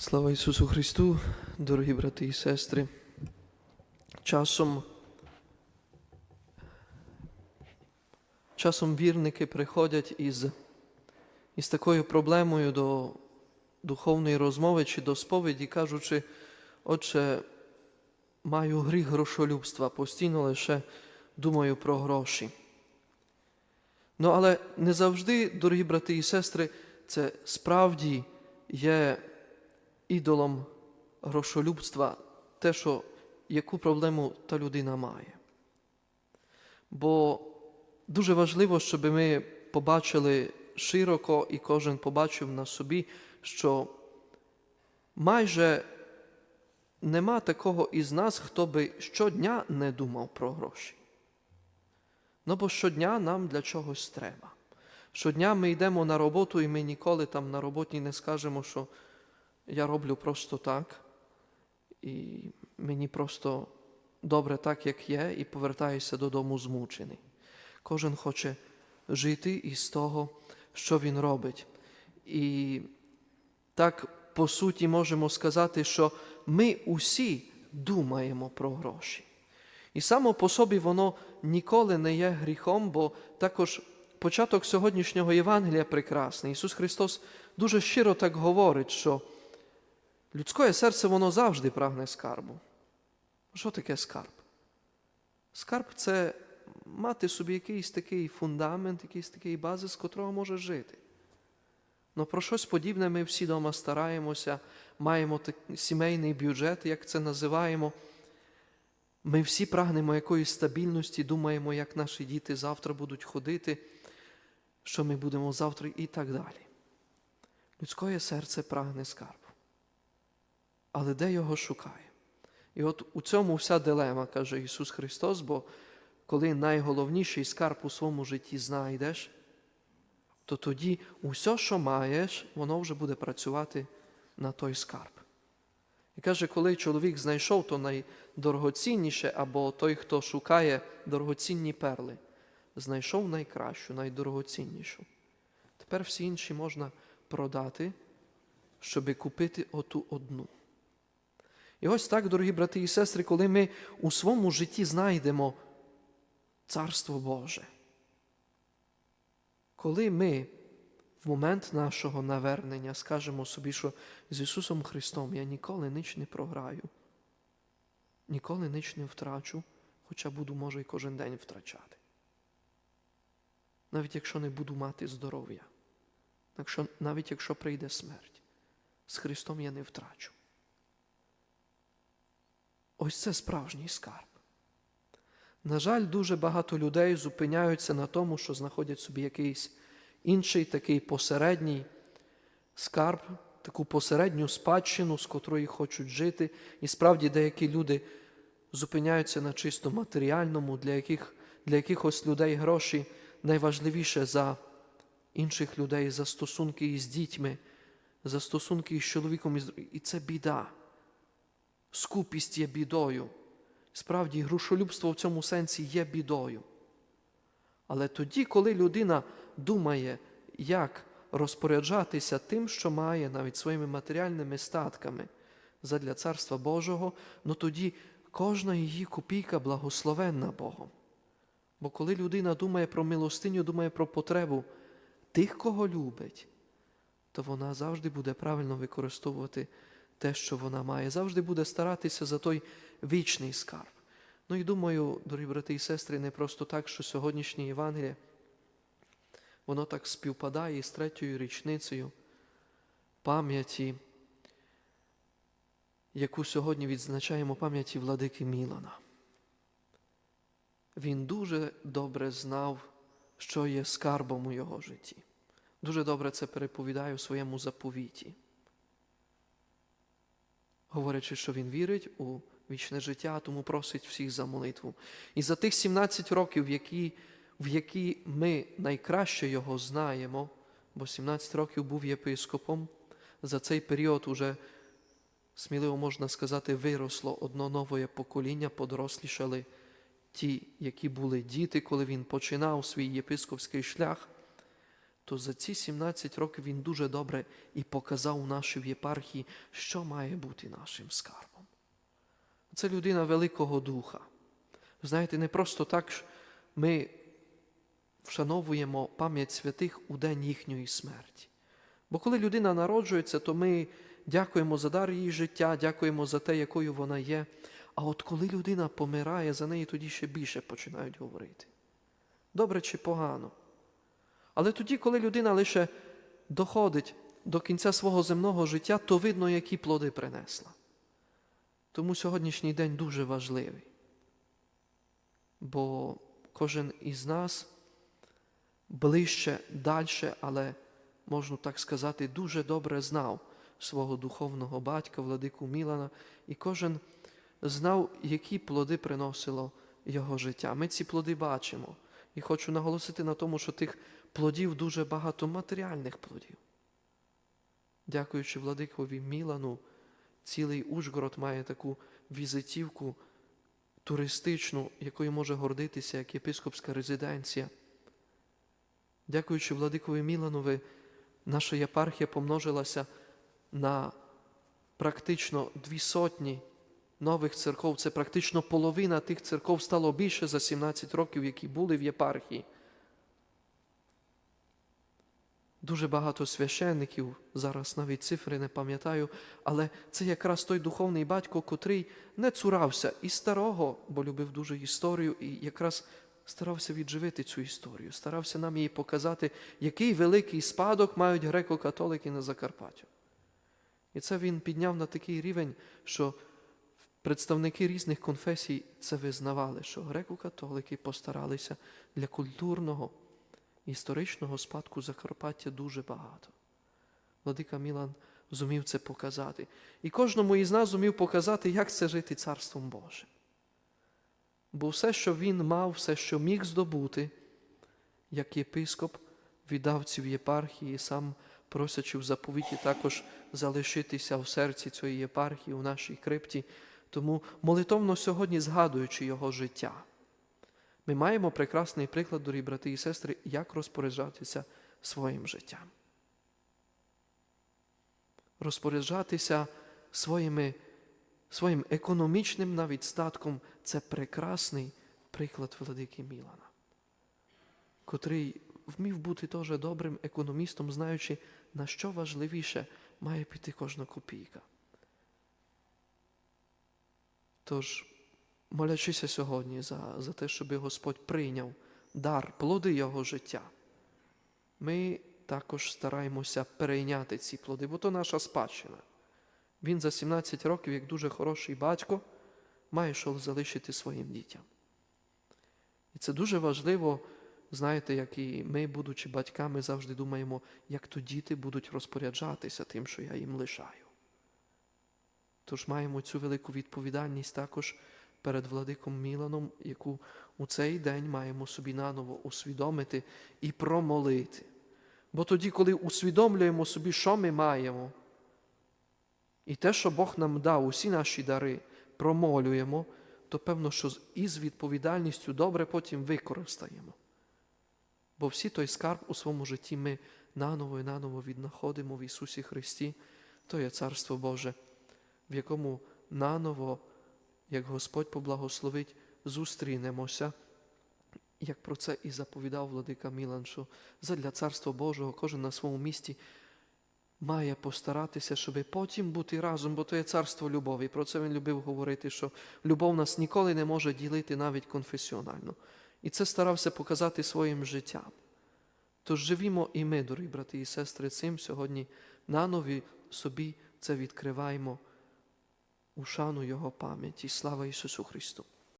Слава Ісусу Христу, дорогі брати і сестри. Часом, часом вірники приходять із, із такою проблемою до духовної розмови чи до сповіді, кажучи, Отче, маю гріх грошолюбства, постійно лише думаю про гроші. Ну, але не завжди, дорогі брати і сестри, це справді є ідолом грошолюбства, те, що яку проблему та людина має. Бо дуже важливо, щоб ми побачили широко і кожен побачив на собі, що майже нема такого із нас, хто би щодня не думав про гроші. Ну, бо щодня нам для чогось треба. Щодня ми йдемо на роботу, і ми ніколи там на роботі не скажемо, що я роблю просто так, і мені просто добре так, як є, і повертаюся додому змучений. Кожен хоче жити із того, що він робить. І так, по суті, можемо сказати, що ми усі думаємо про гроші. І само по собі воно ніколи не є гріхом, бо також початок сьогоднішнього Євангелія прекрасний. Ісус Христос дуже щиро так говорить, що людське серце воно завжди прагне скарбу. Що таке скарб? Скарб це мати собі якийсь такий фундамент, якийсь такий базис, з котрого може жити. Ну про щось подібне ми всі вдома стараємося, маємо так, сімейний бюджет, як це називаємо. Ми всі прагнемо якоїсь стабільності, думаємо, як наші діти завтра будуть ходити, що ми будемо завтра і так далі. Людське серце прагне скарбу. Але де його шукає? І от у цьому вся дилема, каже Ісус Христос, бо коли найголовніший скарб у своєму житті знайдеш, то тоді усе, що маєш, воно вже буде працювати на той скарб. І каже, коли чоловік знайшов то найдорогоцінніше, або той, хто шукає дорогоцінні перли, знайшов найкращу, найдорогоціннішу. Тепер всі інші можна продати, щоби купити оту одну. І ось так, дорогі брати і сестри, коли ми у своєму житті знайдемо Царство Боже. Коли ми в момент нашого навернення скажемо собі, що з Ісусом Христом я ніколи ніч не програю, ніколи ніч не втрачу, хоча буду, може, і кожен день втрачати. Навіть якщо не буду мати здоров'я, навіть якщо прийде смерть, з Христом я не втрачу. Ось це справжній скарб. На жаль, дуже багато людей зупиняються на тому, що знаходять собі якийсь інший такий посередній скарб, таку посередню спадщину, з котрої хочуть жити. І справді деякі люди зупиняються на чисто матеріальному, для, яких, для якихось людей гроші найважливіше за інших людей, за стосунки із дітьми, за стосунки із чоловіком, і це біда. Скупість є бідою. Справді, грошолюбство в цьому сенсі є бідою. Але тоді, коли людина думає, як розпоряджатися тим, що має навіть своїми матеріальними статками задля Царства Божого, ну тоді кожна її копійка благословенна Богом. Бо коли людина думає про милостиню, думає про потребу тих, кого любить, то вона завжди буде правильно використовувати те, що вона має, завжди буде старатися за той вічний скарб. Ну і думаю, дорогі брати і сестри, не просто так, що сьогоднішнє Євангеліє, воно так співпадає з третьою річницею пам'яті, яку сьогодні відзначаємо пам'яті владики Мілана. Він дуже добре знав, що є скарбом у його житті. Дуже добре це переповідає у своєму заповіті говорячи, що він вірить у вічне життя, тому просить всіх за молитву. І за тих 17 років, які, в які ми найкраще його знаємо, бо 17 років був єпископом, за цей період уже, сміливо можна сказати, виросло одно нове покоління, подорослішали ті, які були діти, коли він починав свій єпископський шлях, то за ці 17 років він дуже добре і показав нашій єпархії, що має бути нашим скарбом. Це людина Великого Духа. Знаєте, не просто так ми вшановуємо пам'ять святих у день їхньої смерті. Бо коли людина народжується, то ми дякуємо за дар її життя, дякуємо за те, якою вона є. А от коли людина помирає, за неї тоді ще більше починають говорити. Добре чи погано. Але тоді, коли людина лише доходить до кінця свого земного життя, то видно, які плоди принесла. Тому сьогоднішній день дуже важливий. Бо кожен із нас ближче, дальше, але, можна так сказати, дуже добре знав свого духовного батька, владику Мілана, і кожен знав, які плоди приносило його життя. Ми ці плоди бачимо. І хочу наголосити на тому, що тих плодів дуже багато матеріальних плодів. Дякуючи владикові Мілану, цілий Ужгород має таку візитівку туристичну, якою може гордитися як єпископська резиденція. Дякуючи владикові Міланові, наша єпархія помножилася на практично дві сотні нових церков. Це практично половина тих церков стало більше за 17 років, які були в єпархії. Дуже багато священників, зараз навіть цифри не пам'ятаю, але це якраз той духовний батько, котрий не цурався і старого, бо любив дуже історію, і якраз старався відживити цю історію, старався нам її показати, який великий спадок мають греко-католики на Закарпаттю. І це він підняв на такий рівень, що представники різних конфесій це визнавали, що греко-католики постаралися для культурного, історичного спадку Закарпаття дуже багато. Владика Мілан зумів це показати. І кожному із нас зумів показати, як це жити Царством Божим. Бо все, що він мав, все, що міг здобути, як єпископ, віддав ці в єпархії, сам просячи в заповіті також залишитися в серці цієї єпархії, у нашій крипті, тому молитовно сьогодні згадуючи його життя. Ми маємо прекрасний приклад, дорогі брати і сестри, як розпоряджатися своїм життям. Розпоряджатися своїми, своїм економічним навіть статком це прекрасний приклад владики Мілана, котрий вмів бути теж добрим економістом, знаючи, на що важливіше має піти кожна копійка. Тож, молячися сьогодні за, за те, щоб Господь прийняв дар, плоди Його життя, ми також стараємося перейняти ці плоди, бо то наша спадщина. Він за 17 років, як дуже хороший батько, має що залишити своїм дітям. І це дуже важливо, знаєте, як і ми, будучи батьками, завжди думаємо, як то діти будуть розпоряджатися тим, що я їм лишаю. Тож маємо цю велику відповідальність також перед владиком Міланом, яку у цей день маємо собі наново усвідомити і промолити. Бо тоді, коли усвідомлюємо собі, що ми маємо, і те, що Бог нам дав, усі наші дари, промолюємо, то певно, що із відповідальністю добре потім використаємо. Бо всі той скарб у своєму житті ми наново і наново віднаходимо в Ісусі Христі, то є Царство Боже, в якому наново, як Господь поблагословить, зустрінемося, як про це і заповідав владика Мілан, що задля Царства Божого кожен на своєму місці має постаратися, щоб потім бути разом, бо то є царство любові. Про це він любив говорити, що любов нас ніколи не може ділити навіть конфесіонально. І це старався показати своїм життям. Тож живімо і ми, дорогі брати і сестри, цим сьогодні нанові собі це відкриваємо у шану Його пам'яті. Слава Ісусу Христу!